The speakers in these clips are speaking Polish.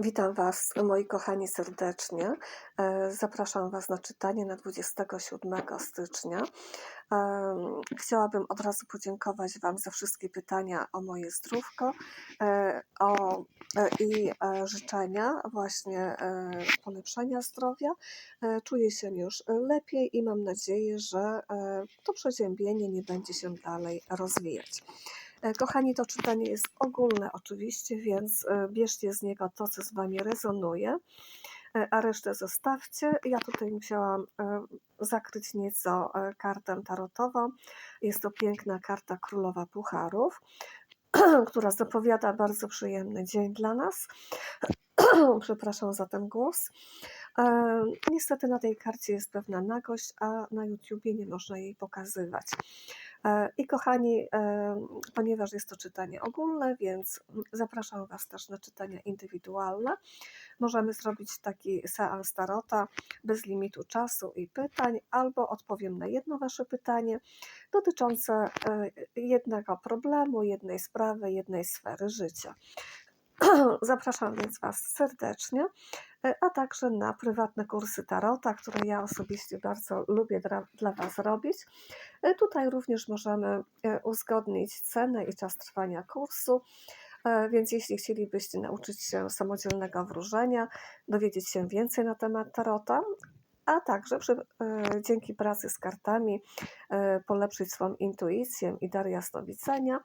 Witam Was, moi kochani, serdecznie. E, Zapraszam Was na czytanie na 27 stycznia. Em, Chciałabym od razu podziękować Wam za wszystkie pytania o moje zdrówko e, o, e, i e, życzenia właśnie e, polepszenia zdrowia. E, Czuję się już lepiej i mam nadzieję, że e, to przeziębienie nie będzie się dalej rozwijać. E, Kochani, to czytanie jest ogólne oczywiście, więc e, bierzcie z niego to, co z Wami rezonuje, e, a resztę zostawcie. Ja tutaj musiałam zakryć nieco kartę tarotową. Jest to piękna karta Królowa Pucharów, która zapowiada bardzo przyjemny dzień dla nas. Przepraszam za ten głos. Niestety na tej karcie jest pewna nagość, a na YouTubie nie można jej pokazywać. E, I kochani, e, ponieważ jest to czytanie ogólne, więc zapraszam Was też na czytania indywidualne. Możemy zrobić taki seans tarota bez limitu czasu i pytań, albo odpowiem na jedno Wasze pytanie dotyczące e, jednego problemu, jednej sprawy, jednej sfery życia. Zapraszam więc Was serdecznie, a także na prywatne kursy tarota, które ja osobiście bardzo lubię dla, dla Was robić. E, Tutaj również możemy e, uzgodnić cenę i czas trwania kursu. E, Więc jeśli chcielibyście nauczyć się samodzielnego wróżenia, dowiedzieć się więcej na temat tarota, a także przy, e, dzięki pracy z kartami e, polepszyć swoją intuicję i dar jasnowidzenia,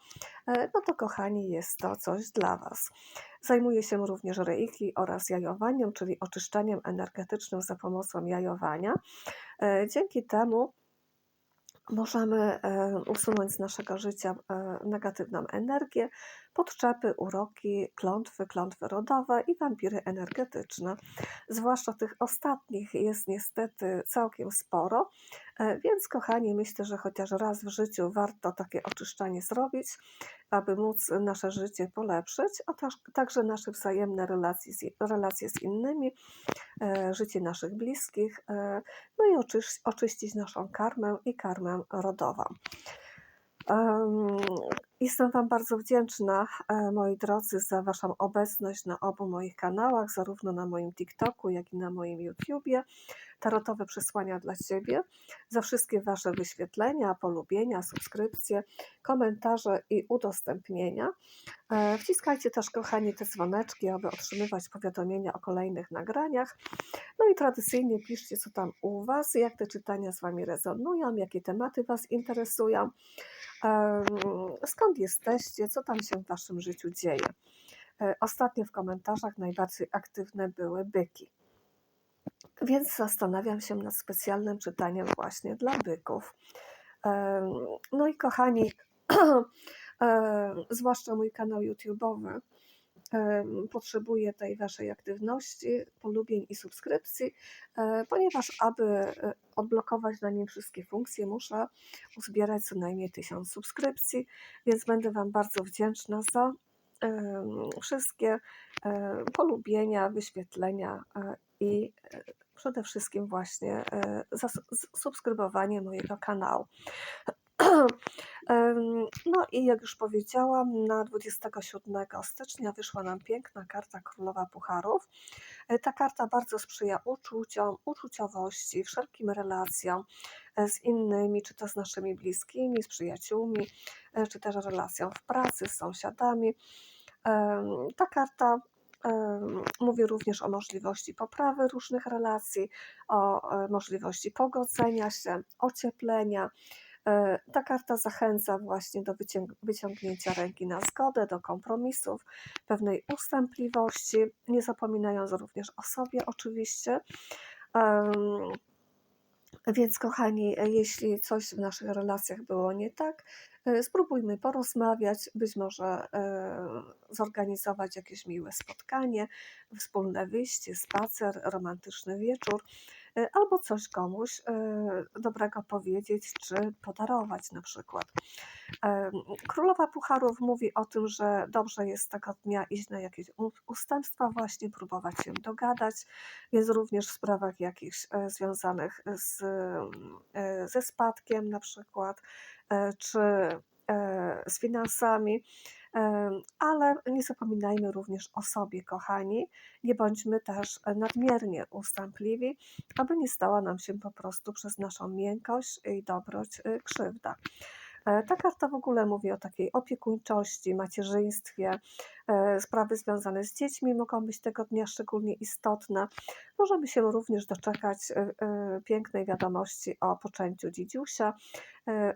e, no to kochani, jest to coś dla Was. Zajmuję się również reiki oraz jajowaniem, czyli oczyszczaniem energetycznym za pomocą jajowania. E, Dzięki temu możemy e, usunąć z naszego życia e, negatywną energię, podczepy, uroki, klątwy, klątwy rodowe i wampiry energetyczne. Zwłaszcza tych ostatnich jest niestety całkiem sporo, e, więc kochani, myślę, że chociaż raz w życiu warto takie oczyszczanie zrobić, aby móc nasze życie polepszyć, a także nasze wzajemne relacje z, relacje z innymi, e, życie naszych bliskich, e, no i oczyś, oczyścić naszą karmę i karmę rodową. Em, Jestem Wam bardzo wdzięczna, e, moi drodzy, za Waszą obecność na obu moich kanałach, zarówno na moim TikToku, jak i na moim YouTubie. Tarotowe przesłania dla Ciebie, za wszystkie Wasze wyświetlenia, polubienia, subskrypcje, komentarze i udostępnienia. E, Wciskajcie też, kochani, te dzwoneczki, aby otrzymywać powiadomienia o kolejnych nagraniach. No i tradycyjnie piszcie, co tam u Was, jak te czytania z Wami rezonują, jakie tematy Was interesują, em, skąd jesteście, co tam się w Waszym życiu dzieje. E, Ostatnio w komentarzach najbardziej aktywne były byki. Więc zastanawiam się nad specjalnym czytaniem właśnie dla byków. Em, No i kochani, e, zwłaszcza mój kanał YouTube'owy em, potrzebuje tej Waszej aktywności, polubień i subskrypcji, e, ponieważ aby e, odblokować na nim wszystkie funkcje, muszę uzbierać co najmniej 1000 subskrypcji, więc będę Wam bardzo wdzięczna za wszystkie e, polubienia, wyświetlenia i przede wszystkim właśnie za subskrybowanie mojego kanału. No i jak już powiedziałam, na 27 stycznia wyszła nam piękna karta Królowa Pucharów. E, Ta karta bardzo sprzyja uczuciom, uczuciowości, wszelkim relacjom e, z innymi, czy to z naszymi bliskimi, z przyjaciółmi, e, czy też relacjom w pracy, z sąsiadami. Ta karta mówi również o możliwości poprawy różnych relacji, o możliwości pogodzenia się, ocieplenia. E, Ta karta zachęca właśnie do wyciąg- wyciągnięcia ręki na zgodę, do kompromisów, pewnej ustępliwości, nie zapominając również o sobie oczywiście. Więc kochani, jeśli coś w naszych relacjach było nie tak, e, spróbujmy porozmawiać, być może e, zorganizować jakieś miłe spotkanie, wspólne wyjście, spacer, romantyczny wieczór, albo coś komuś e, dobrego powiedzieć, czy podarować na przykład. Em, Królowa Pucharów mówi o tym, że dobrze jest tego dnia iść na jakieś ustępstwa, właśnie próbować się dogadać, więc również w sprawach jakichś e, związanych z, e, ze spadkiem na przykład, e, czy e, z finansami. Ale nie zapominajmy również o sobie, kochani. Nie bądźmy też nadmiernie ustępliwi, aby nie stała nam się po prostu przez naszą miękkość i dobroć y, krzywda. E, Ta karta w ogóle mówi o takiej opiekuńczości, macierzyństwie. E, Sprawy związane z dziećmi mogą być tego dnia szczególnie istotne. Możemy się również doczekać e, pięknej wiadomości o poczęciu dzidziusia,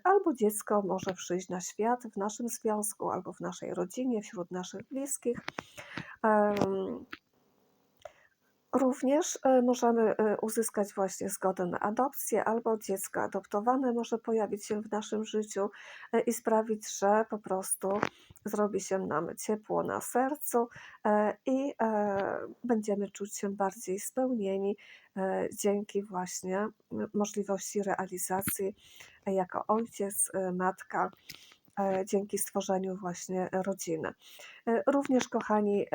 albo dziecko może przyjść na świat w naszym związku, albo w naszej rodzinie, wśród naszych bliskich. Również e, możemy e, uzyskać właśnie zgodę na adopcję, albo dziecko adoptowane może pojawić się w naszym życiu e, i sprawić, że po prostu zrobi się nam ciepło na sercu i będziemy czuć się bardziej spełnieni dzięki właśnie możliwości realizacji jako ojciec, matka, dzięki stworzeniu właśnie rodziny. Również, kochani,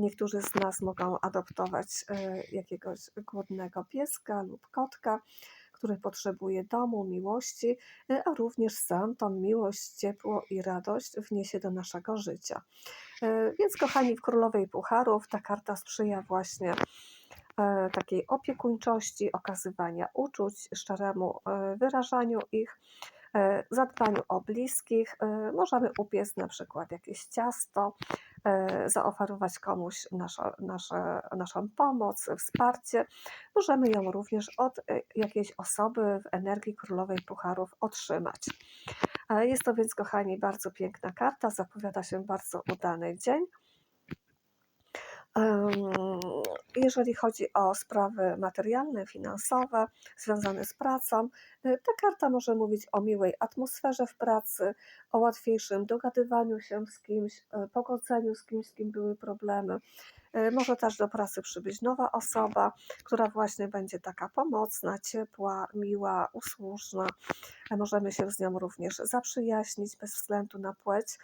niektórzy z nas mogą adoptować e, jakiegoś głodnego pieska lub kotka, który potrzebuje domu, miłości, e, a również sam tą miłość, ciepło i radość wniesie do naszego życia. E, Więc, kochani, w Królowej Pucharów ta karta sprzyja właśnie takiej opiekuńczości, okazywania uczuć, szczeremu wyrażaniu ich, zadbaniu o bliskich. Możemy upiec na przykład jakieś ciasto, zaoferować komuś nasza, nasze, naszą pomoc, wsparcie. Możemy ją również od e, jakiejś osoby w energii Królowej Pucharów otrzymać. E, Jest to więc, kochani, bardzo piękna karta, zapowiada się bardzo udany dzień. Jeżeli chodzi o sprawy materialne, finansowe, związane z pracą, y, ta karta może mówić o miłej atmosferze w pracy, o łatwiejszym dogadywaniu się z kimś, y, pogodzeniu z kimś, z kim były problemy. Y, Może też do pracy przybyć nowa osoba, która właśnie będzie taka pomocna, ciepła, miła, usłużna. E, Możemy się z nią również zaprzyjaźnić bez względu na płeć.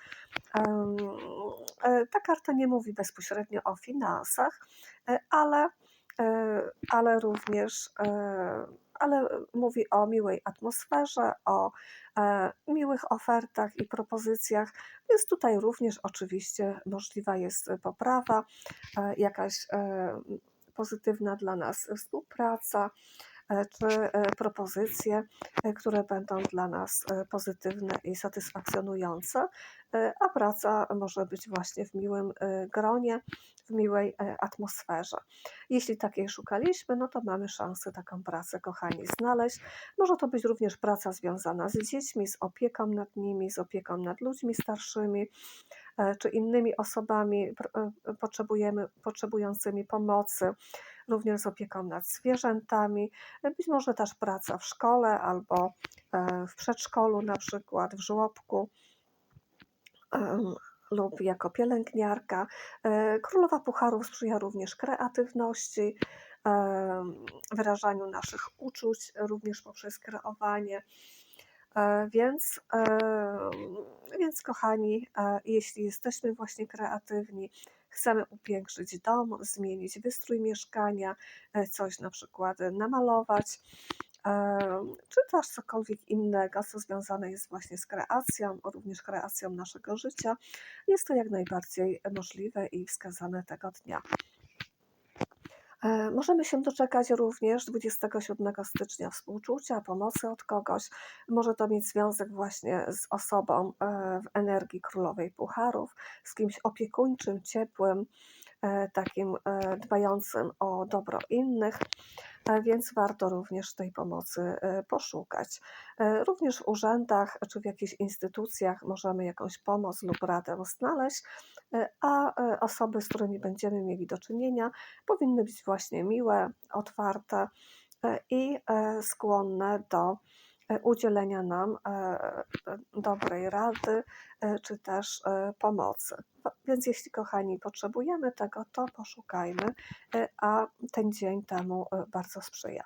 E, Ta karta nie mówi bezpośrednio o finansach, e, ale, e, ale również e, ale mówi o miłej atmosferze, o e, miłych ofertach i propozycjach, więc tutaj również oczywiście możliwa jest poprawa, e, jakaś e, pozytywna dla nas współpraca e, czy e, propozycje, e, które będą dla nas e, pozytywne i satysfakcjonujące, e, a praca może być właśnie w miłym e, gronie, w miłej e, atmosferze. Jeśli takiej szukaliśmy, no to mamy szansę taką pracę, kochani, znaleźć. Może to być również praca związana z dziećmi, z opieką nad nimi, z opieką nad ludźmi starszymi e, czy innymi osobami e, potrzebujemy, potrzebującymi pomocy, również z opieką nad zwierzętami, być może też praca w szkole albo w przedszkolu, na przykład w żłobku lub jako pielęgniarka. E, Królowa Pucharów sprzyja również kreatywności, em, wyrażaniu naszych uczuć, również poprzez kreowanie. E, Więc, więc kochani, e, jeśli jesteśmy właśnie kreatywni, chcemy upiększyć dom, zmienić wystrój mieszkania, e, coś na przykład namalować, czy też cokolwiek innego, co związane jest właśnie z kreacją, również kreacją naszego życia, jest to jak najbardziej możliwe i wskazane tego dnia. E, Możemy się doczekać również 27 stycznia współczucia, pomocy od kogoś. Może to mieć związek właśnie z osobą e, w energii królowej pucharów, z kimś opiekuńczym, ciepłym, takim e, dbającym o dobro innych, e, więc warto również tej pomocy e, poszukać. E, Również w urzędach czy w jakichś instytucjach możemy jakąś pomoc lub radę znaleźć, e, a e, osoby, z którymi będziemy mieli do czynienia, powinny być właśnie miłe, otwarte e, i e, skłonne do e, udzielenia nam e, e, dobrej rady e, czy też e, pomocy. Wa- Więc jeśli, kochani, potrzebujemy tego, to poszukajmy, e, a ten dzień temu e, bardzo sprzyja.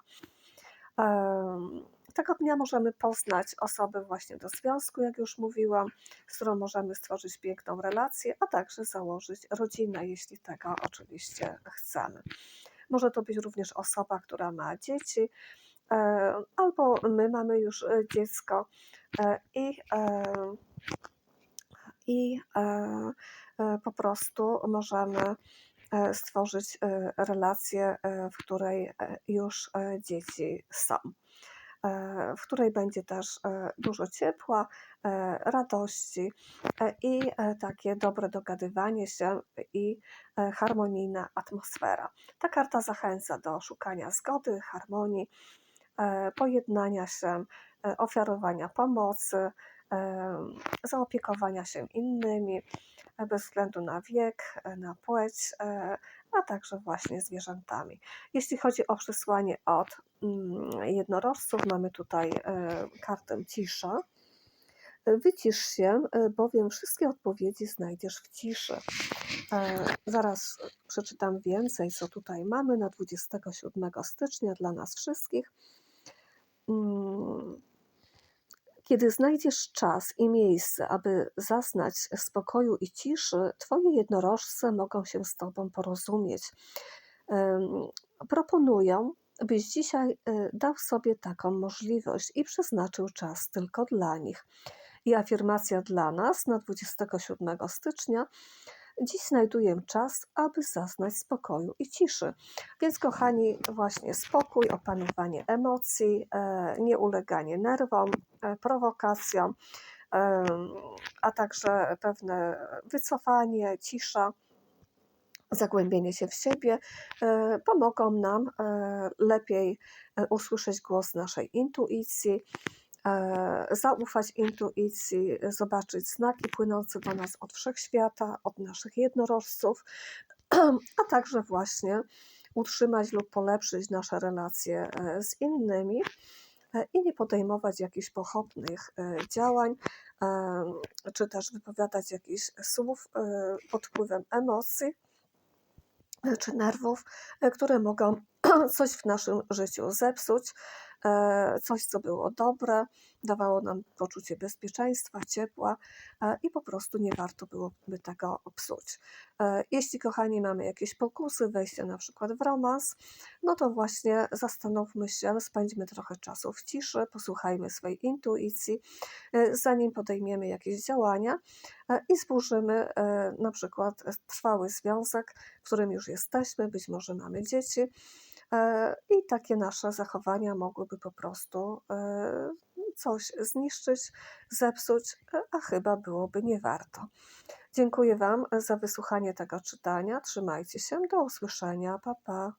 Tego dnia możemy poznać osobę właśnie do związku, jak już mówiłam, z którą możemy stworzyć piękną relację, a także założyć rodzinę, jeśli tego oczywiście chcemy. Może to być również osoba, która ma dzieci, e, albo my mamy już e, dziecko e, i, e, i e, e, po prostu możemy e, stworzyć e, relację, e, w której e, już e, dzieci są. E, w której będzie też e, dużo ciepła, e, radości e, i e, takie dobre dogadywanie się i e, harmonijna atmosfera. Ta karta zachęca do szukania zgody, harmonii, e, pojednania się, e, ofiarowania pomocy, e, zaopiekowania się innymi, e, bez względu na wiek, e, na płeć, e, a także właśnie zwierzętami. Jeśli chodzi o przesłanie od mm, jednorożców, mamy tutaj e, kartę cisza. E, Wycisz się, e, bowiem wszystkie odpowiedzi znajdziesz w ciszy. E, Zaraz przeczytam więcej, co tutaj mamy na 27 stycznia dla nas wszystkich. Mm, Kiedy znajdziesz czas i miejsce, aby zaznać spokoju i ciszy, Twoje jednorożce mogą się z Tobą porozumieć. Proponuję, byś dzisiaj e, dał sobie taką możliwość i przeznaczył czas tylko dla nich. I afirmacja dla nas na 27 stycznia. Dziś znajduję czas, aby zaznać spokoju i ciszy. Więc, kochani, właśnie spokój, opanowanie emocji, e, nieuleganie nerwom, e, prowokacjom, em, a także pewne wycofanie, cisza, zagłębienie się w siebie e, pomogą nam e, lepiej e, usłyszeć głos naszej intuicji, e, zaufać intuicji, zobaczyć znaki płynące do nas od wszechświata, od naszych jednorożców, a także właśnie utrzymać lub polepszyć nasze relacje e, z innymi e, i nie podejmować jakichś pochopnych e, działań, e, czy też wypowiadać jakichś słów e, pod wpływem emocji e, czy nerwów, e, które mogą coś w naszym życiu zepsuć, e, coś, co było dobre, dawało nam poczucie bezpieczeństwa, ciepła e, i po prostu nie warto byłoby tego psuć. E, Jeśli, kochani, mamy jakieś pokusy wejścia na przykład w romans, no to właśnie zastanówmy się, spędźmy trochę czasu w ciszy, posłuchajmy swojej intuicji, zanim podejmiemy jakieś działania i zburzymy na przykład trwały związek, w którym już jesteśmy, być może mamy dzieci. E, I takie nasze zachowania mogłyby po prostu e, coś zniszczyć, zepsuć, e, a chyba byłoby nie warto. Dziękuję Wam za wysłuchanie tego czytania. Trzymajcie się. Do usłyszenia. Pa, pa.